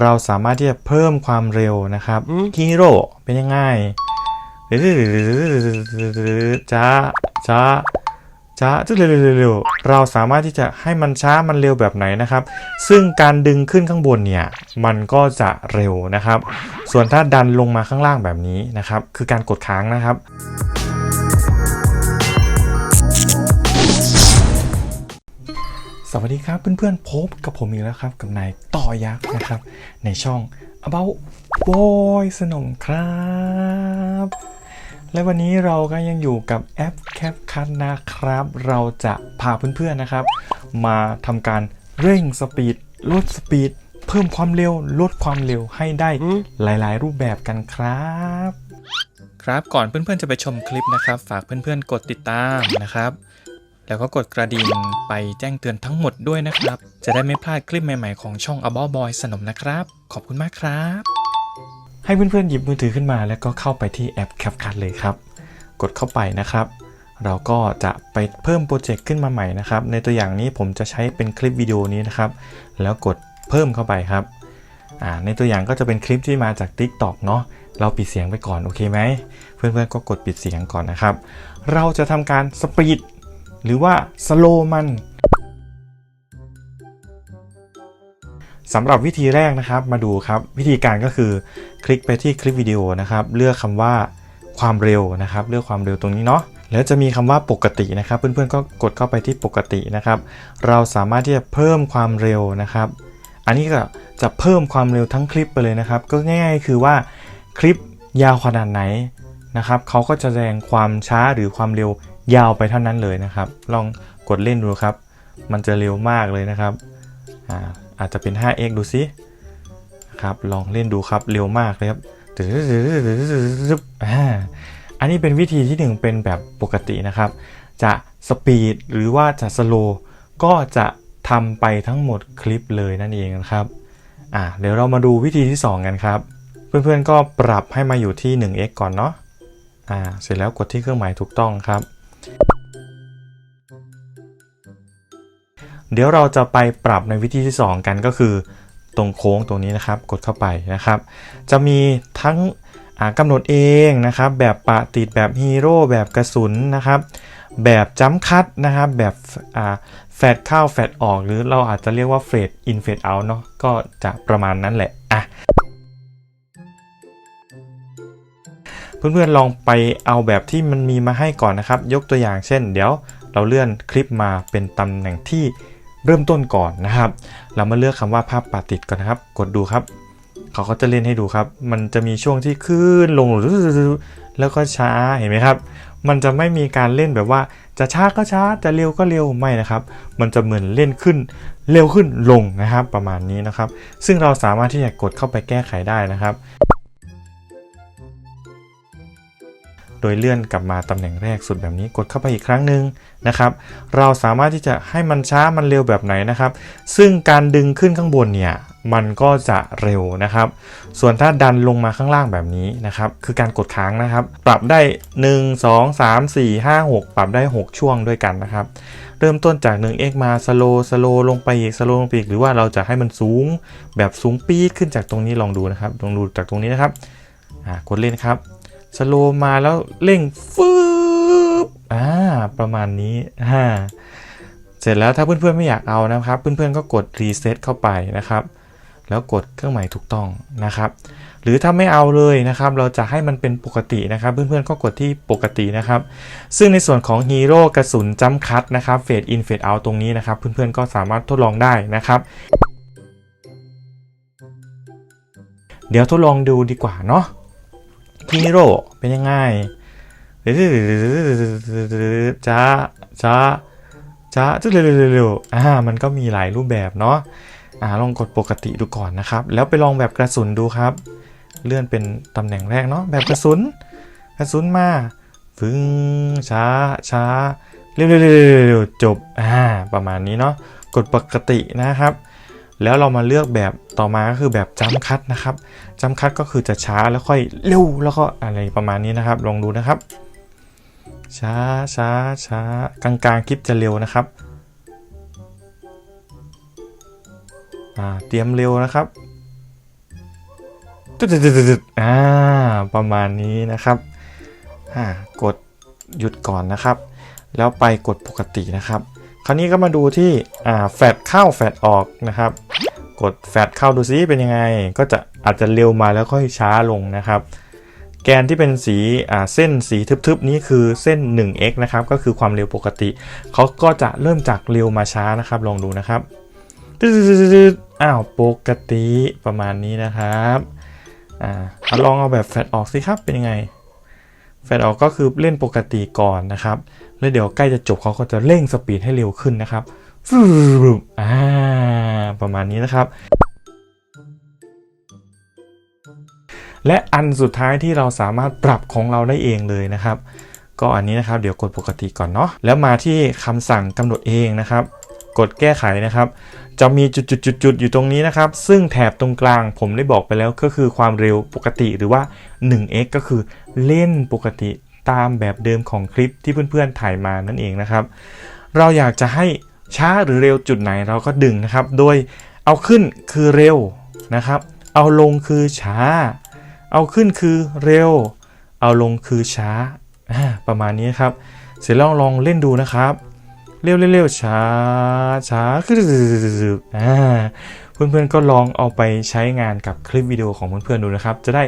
เราสามารถที่จะเพิ่มความเร็วนะครับอืมฮีโร่เป็นยังไงจ้าจ้าจ้าจุดเร็วๆๆๆเราสามารถที่จะให้มันช้ามันเร็วแบบไหนนะครับ ซึ่งการดึงขึ้นข้างบนเนี่ย มันก็จะเร็วนะครับ ส่วนถ้าดันลงมาข้างล่างแบบนี้นะครับ คือการกดค้างนะครับ สวัสดีครับเพื่อนๆพบกับผมอีกแล้วครับ กับนายต่อยักษ์นะครับ ในช่อง about boy สนมครับ และวันนี้เราก็ยังอยู่กับแอป CapCut นะครับ เราจะพาเพื่อนๆนะครับ มาทำการเร่งสปีดลดสปีดเพิ่มความเร็วลดความเร็วให้ได้อืมหลาย ๆ รูปแบบกันครับ ครับก่อนเพื่อนๆจะไปชมคลิปนะครับ ฝากเพื่อนๆกดติดตามนะครับ แล้วก็กดกระดิ่งไปแจ้งเตือนทั้งหมดด้วยนะครับ จะได้ไม่พลาดคลิปใหม่ๆของช่อง About Boy สนมนะครับ ขอบคุณมากครับ ให้เพื่อนๆหยิบมือถือขึ้นมาแล้วก็เข้าไปที่แอป CapCut เลยครับ กดเข้าไปนะครับ เราก็จะไปเพิ่มโปรเจกต์ขึ้นมาใหม่นะครับ ในตัวอย่างนี้ผมจะใช้เป็นคลิปวิดีโอนี้นะครับ แล้วกดเพิ่มเข้าไปครับในตัวอย่างก็จะเป็นคลิปที่มาจาก TikTok เนาะเราปิดเสียงไปก่อนโอเคไหม เพื่อนๆก็กดปิดเสียงก่อนนะครับ เราจะทำการสปีด หรือว่าสโลมันสำหรับวิธีแรกนะครับมาดูครับ วิธีการก็คือคลิกไปที่คลิปวิดีโอนะครับ เลือกคำว่าความเร็วนะครับ เลือกความเร็วตรงนี้เนาะแล้วจะมีคำว่าปกตินะครับ เพื่อนๆก็กดเข้าไปที่ปกตินะครับ เราสามารถที่จะเพิ่มความเร็วนะครับ อันนี้ก็จะเพิ่มความเร็วทั้งคลิปไปเลยนะครับ ก็ง่ายๆคือว่าคลิปยาวขนาดไหนนะครับเขาก็จะแสดงความช้าหรือความเร็ว ยาวไปเท่านั้นเลยนะครับ ลองกดเล่นดูครับ มันจะเร็วมากเลยนะครับอาอาจจะเป็น 5x ดูซิครับลองเล่นดูครับเร็วมากเลยครับอ่าอันนี้เป็นวิธีที่หนึ่งเป็นแบบปกตินะครับ จะสปีดหรือว่าจะสโลก็จะทำไปทั้งหมดคลิปเลยนั่นเองนะครับอ่าเดี๋ยวเรามาดูวิธีที่ 2 กันครับ เพื่อนๆก็ปรับให้มาอยู่ที่ 1x ก่อนเนาะอ่าเสร็จแล้วกดที่เครื่องหมายถูกต้องครับ เดี๋ยวเราจะไปปรับในวิธีที่ 2 กันก็คือ ตรงโค้งตรงนี้นะครับ กดเข้าไปนะครับ จะมีทั้งกำหนดเองนะครับ แบบปะติดแบบฮีโร่แบบกระสุนนะครับ แบบจัมป์คัตนะครับ แบบแฟดเข้าแฟดออก หรือเราอาจจะเรียกว่าเฟดอินเฟดเอาเนาะก็จะประมาณนั้นแหละอะเพื่อนๆลองไปเอาแบบที่มันมีมาให้ก่อนนะครับ ยกตัวอย่างเช่น เดี๋ยวเราเลื่อนคลิปมาเป็นตำแหน่งที่ เริ่มต้นก่อนนะครับ เรามาเลือกคำว่าภาพปาติดก่อนนะครับ กดดูครับ เขาก็จะเล่นให้ดูครับ มันจะมีช่วงที่ขึ้นลงแล้วก็ช้าเห็นไหมครับ มันจะไม่มีการเล่นแบบว่าจะช้าก็ช้าจะเร็วก็เร็วไม่นะครับ มันจะเหมือนเล่นขึ้น เร็วขึ้นลงนะครับ ประมาณนี้นะครับ ซึ่งเราสามารถที่จะกดเข้าไปแก้ไขได้นะครับ โดยเลื่อนกลับมาตำแหน่งแรกสุดแบบนี้กดเข้าไปอีกครั้งหนึ่งนะครับ เราสามารถที่จะให้มันช้ามันเร็วแบบไหนนะครับ ซึ่งการดึงขึ้นข้างบนเนี่ยมันก็จะเร็วนะครับ ส่วนถ้าดันลงมาข้างล่างแบบนี้นะครับ คือการกดค้างนะครับ ปรับได้ 1 2 3 4 5 6 ปรับได้ 6 ช่วงด้วยกันนะครับ เริ่มต้นจาก 1x มาสโลสโลลงไปอีกสโลลงไปอีกหรือว่าเราจะให้มันสูงแบบสูงปี๊ดขึ้นจากตรงนี้ลองดูนะครับลองดูจากตรงนี้นะครับกดเล่นครับ สโลว์มาแล้วเร่งฟืบอ่าประมาณนี้อ่าเสร็จแล้วถ้าเพื่อนๆไม่อยากเอานะครับ เพื่อนๆก็กดรีเซ็ตเข้าไปนะครับ แล้วกดเครื่องหมายถูกต้องนะครับ หรือถ้าไม่เอาเลยนะครับ เราจะให้มันเป็นปกตินะครับ เพื่อนๆก็กดที่ปกตินะครับ ซึ่งในส่วนของฮีโร่กระสุนจัมคัตนะครับเฟดอินเฟดเอาตรงนี้นะครับ เพื่อนๆก็สามารถทดลองได้นะครับเดี๋ยวทดลองดูดีกว่าเนาะ ฮีโร่เป็นยังไงจ้าจ้าจ้าจุดเร็วๆอ่ามันก็มีหลายรูปแบบเนาะอ่าลองกดปกติดูก่อนนะครับ แล้วไปลองแบบกระสุนดูครับ เลื่อนเป็นตำแหน่งแรกเนาะแบบกระสุน กระสุนมาฟึ้งช้าช้าเร็วๆจบอ่าประมาณนี้เนาะกดปกตินะครับ แล้วเรามาเลือกแบบต่อมาก็คือแบบจัมคัตนะครับจำคัดก็คือจะช้าแล้วค่อยเร็วแล้วก็อะไรประมาณนี้นะครับ ลองดูนะครับ ช้าช้าช้ากลางกลางๆคลิปจะเร็วนะครับเตรียมเร็วนะครับตึ๊ดๆๆๆอ่าประมาณนี้นะครับอ่ากดหยุดก่อนนะครับ แล้วไปกดปกตินะครับ คราวนี้ก็มาดูที่อ่าแฟดเข้าแฟดออกนะครับ กดแฟดเข้าดูซิเป็นยังไง ก็จะอาจจะเร็วมาแล้วค่อยช้าลงนะครับ แกนที่เป็นสีอ่าเส้นสีทึบๆนี้คือเส้น 1x นะครับก็คือความเร็วปกติเขาก็จะเริ่มจากเร็วมาช้านะครับ ลองดูนะครับตึ๊ดๆๆๆอ้าวปกติประมาณนี้นะครับอ่าเอาลองเอาแบบแฟดออกสิครับเป็นยังไง แฟดออกก็คือเล่นปกติก่อนนะครับ แล้วเดี๋ยวใกล้จะจบเขาก็จะเร่งสปีดให้เร็วขึ้นนะครับอ่าประมาณนี้นะครับ และอันสุดท้ายที่เราสามารถปรับของเราได้เองเลยนะครับ ก็อันนี้นะครับเดี๋ยวกดปกติก่อนเนาะแล้วมาที่คำสั่งกำหนดเองนะครับ กดแก้ไขนะครับ จะมีจุดๆๆอยู่ตรงนี้นะครับ ซึ่งแถบตรงกลางผมได้บอกไปแล้วก็คือความเร็วปกติหรือว่า 1x ก็คือเล่นปกติตามแบบเดิมของคลิปที่เพื่อนๆถ่ายมานั่นเองนะครับ เราอยากจะให้ช้าหรือเร็วจุดไหนเราก็ดึงนะครับ โดยเอาขึ้นคือเร็วนะครับ เอาลงคือช้า เอาขึ้นคือเร็ว เอาลงคือช้าอ่าประมาณนี้ครับ เสร็จแล้วลองเล่นดูนะครับ เร็วเร็วๆช้าช้าคืออ่าเพื่อนๆก็ลองเอาไปใช้งานกับคลิปวิดีโอของเพื่อนๆดูนะครับ จะได้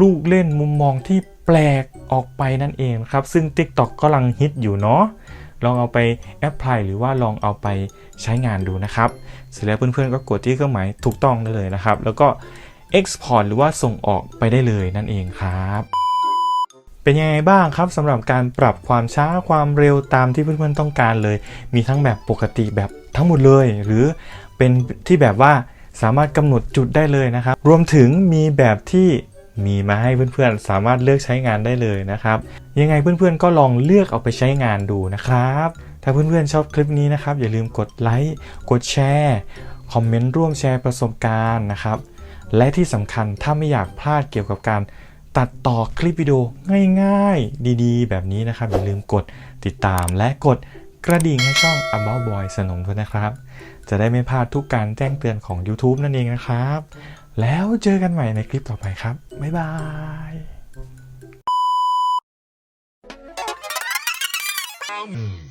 ลูกเล่นมุมมองที่แปลกออกไปนั่นเองครับ ซึ่ง TikTok ก็กำลังฮิตอยู่เนาะลองเอาไปแอพพลายหรือว่าลองเอาไปใช้งานดูนะครับ เสร็จแล้วเพื่อนๆก็กดที่เครื่องหมายถูกต้องได้เลยนะครับ แล้วก็ Export หรือว่าส่งออกไปได้เลยนั่นเองครับ เป็นยังไงบ้างครับสำหรับการปรับความช้าความเร็วตามที่เพื่อนๆต้องการเลย มีทั้งแบบปกติแบบทั้งหมดเลย หรือเป็นที่แบบว่าสามารถกำหนดจุดได้เลยนะครับ รวมถึงมีแบบที่มีมาให้เพื่อนๆ สามารถเลือกใช้งานได้เลยนะครับ ยังไงเพื่อนๆ ก็ลองเลือกเอาไปใช้งานดูนะครับ ถ้าเพื่อนๆ ชอบคลิปนี้นะครับ อย่าลืมกดไลค์ กดแชร์ คอมเมนต์ร่วมแชร์ประสบการณ์นะครับ และที่สำคัญถ้าไม่อยากพลาดเกี่ยวกับการ ตัดต่อคลิปวิดีโอง่ายๆ ดีๆ แบบนี้นะครับ อย่าลืมกดติดตามและกดกระดิ่งให้ช่อง About Boy สนมด้วยนะครับ จะได้ไม่พลาดทุกการแจ้งเตือนของ YouTube นั่นเองนะครับ แล้วเจอกันใหม่ในคลิปต่อไปครับ บ๊ายบาย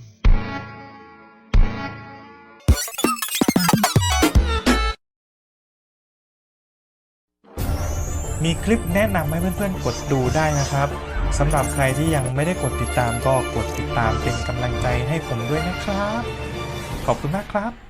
มีคลิปแนะนำให้เพื่อนๆกดดูได้นะครับสำหรับใครที่ยังไม่ได้กดติดตามก็กดติดตามเป็นกำลังใจให้ผมด้วยนะครับ ขอบคุณมากครับ